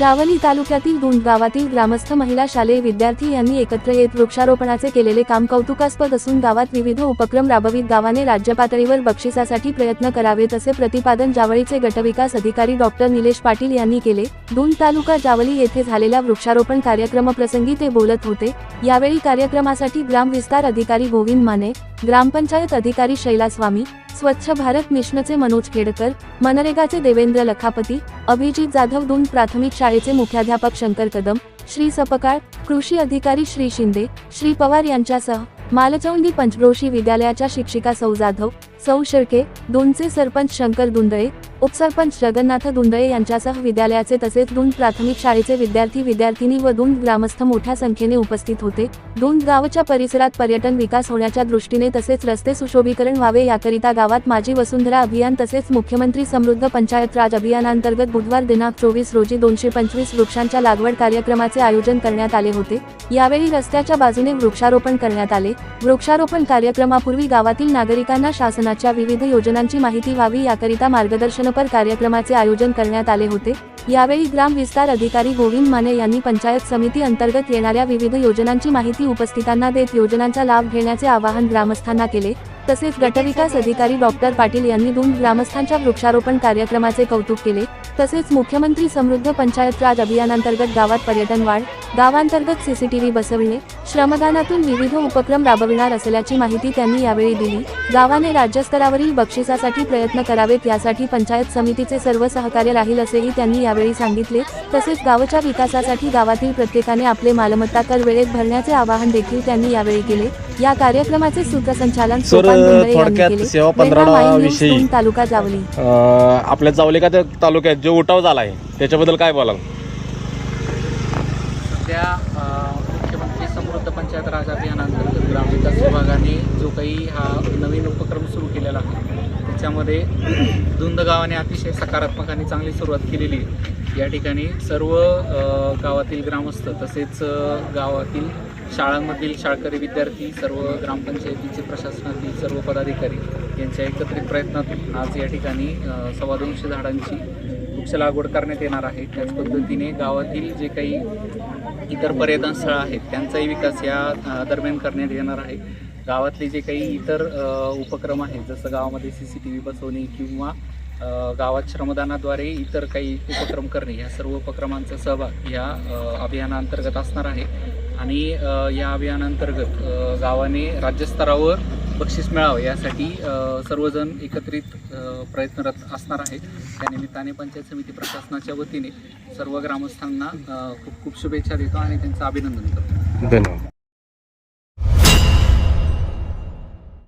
जावली तालुक्यातील गुंड गावातील ग्रामस्थ महिला शालेय विद्यार्थी यांनी एकत्र येत वृक्षारोपणाचे केलेले काम कौतुकास्पद असून गावात विविध उपक्रम राबवित गावाने राज्यपातळीवर बक्षिसासाठी प्रयत्न करावेत असे प्रतिपादन जावळीचे गटविकास अधिकारी डॉक्टर निलेश पाटील यांनी केले. दोन तालुका जावली येथे झालेल्या वृक्षारोपण कार्यक्रमप्रसंगी ते बोलत होते. यावेळी कार्यक्रमासाठी ग्राम विस्तार अधिकारी गोविंद माने ग्रामपंचायत अधिकारी शैला स्वामी स्वच्छ भारत मिशनचे मनोज खेडकर मनरेगाचे देवेंद्र लखापती अभिजित जाधव दोन प्राथमिक शाळेचे मुख्याध्यापक शंकर कदम श्री सपकाळ कृषी अधिकारी श्री शिंदे श्री पवार यांच्यासह मालचौंडी पंचक्रोशी विद्यालयाच्या शिक्षिका सौ जाधव सौ शेळके दोनचे सरपंच शंकर दुंदळे उपसरपंच जगन्नाथ दुंदळे यांच्यासह विद्यालयाचे तसेच दोन प्राथमिक शाळेचे विद्यार्थी विद्यार्थिनी व दोन ग्रामस्थ मोठ्या संख्येने उपस्थित होते. दोन गावच्या परिसरात पर्यटन विकास होण्याच्या दृष्टीने तसेच रस्ते सुशोभीकरण व्हावे याकरिता गावात माझी वसुंधरा अभियान तसेच मुख्यमंत्री समृद्ध पंचायत राज अभियानांतर्गत बुधवार दिनांक चोवीस रोजी दोनशे पंचवीस वृक्षांच्या लागवड कार्यक्रमाचे आयोजन करण्यात आले होते. यावेळी रस्त्याच्या बाजूने वृक्षारोपण करण्यात आले. वृक्षारोपण कार्यक्रमापूर्वी गावातील नागरिकांना शासनाच्या विविध योजनांची माहिती व्हावी याकरिता मार्गदर्शनपर कार्यक्रमाचे आयोजन करण्यात आले होते. यावेळी ग्राम विस्तार अधिकारी गोविंद माने यांनी पंचायत समिती अंतर्गत येणाऱ्या विविध योजनांची माहिती उपस्थितांना देत योजनांचा लाभ घेण्याचे आवाहन ग्रामस्थांना केले. तसेच गटविकास अधिकारी डॉक्टर पाटील यांनी दोन ग्रामस्थांच्या वृक्षारोपण कार्यक्रमाचे कौतुक केले. तसेच मुख्यमंत्री समृद्ध पंचायत राज अभियानांतर्गत गावात पर्यटन वाढ गावांतर्गत सीसीटीव्ही बसविणे श्रमदानातून विविध उपक्रम राबविणार असल्याची माहिती त्यांनी यावेळी दिली. गावाने राज्यस्तरावरील बक्षिसासाठी प्रयत्न करावेत यासाठी पंचायत समितीचे सर्व सहकार्य राहील असेही त्यांनी यावेळी सांगितले. तसेच गावच्या विकासासाठी गावातील प्रत्येकाने आपले मालमत्ता कर वेळेत भरण्याचे आवाहन देखील त्यांनी यावेळी केले. या कार्यक्रमाचे सूत्रसंचालन तालुका जावली. आपल्या जावले का त्या तालुक्यात? जो उठाव झाला आहे त्याच्याबद्दल काय बोलाल? सध्या मुख्यमंत्री समृद्ध पंचायत राज अभियानांतर्गत ग्रामविकास विभागाने जो काही हा नवीन उपक्रम सुरू केलेला आहे त्याच्यामध्ये धुंद गावाने अतिशय सकारात्मक आणि चांगली सुरुवात केलेली आहे. या ठिकाणी सर्व गावातील ग्रामस्थ तसेच गावातील शाळांमधील शाळकरी विद्यार्थी सर्व ग्रामपंचायतीचे प्रशासनातील सर्व पदाधिकारी यांच्या एकत्रित प्रयत्नातून आज या ठिकाणी सव्वा दोनशे झाडांची वृक्ष लागवड करण्यात येणार आहे. त्याच पद्धतीने गावातील जे काही इतर पर्यटन स्थळं आहेत त्यांचाही विकास या दरम्यान करण्यात येणार आहे. गावातले जे काही इतर उपक्रम आहेत जसं गावामध्ये सी सी टी व्ही बसवणे किंवा गावात श्रमदानाद्वारे इतर काही उपक्रम करणे या सर्व उपक्रमांचा सहभाग या अभियानाअंतर्गत अभियानांतर्गत असणार आहे. आणि या अभियानांतर्गत गावाने राज्यस्तरावर बक्षीस मिळावं यासाठी सर्वजण एकत्रित प्रयत्नरत असणार आहेत. त्यानिमित्ताने पंचायत समिती प्रशासनाच्या वतीने सर्व ग्रामस्थांना खूप खूप शुभेच्छा देतो आणि त्यांचं अभिनंदन करतो. धन्यवाद.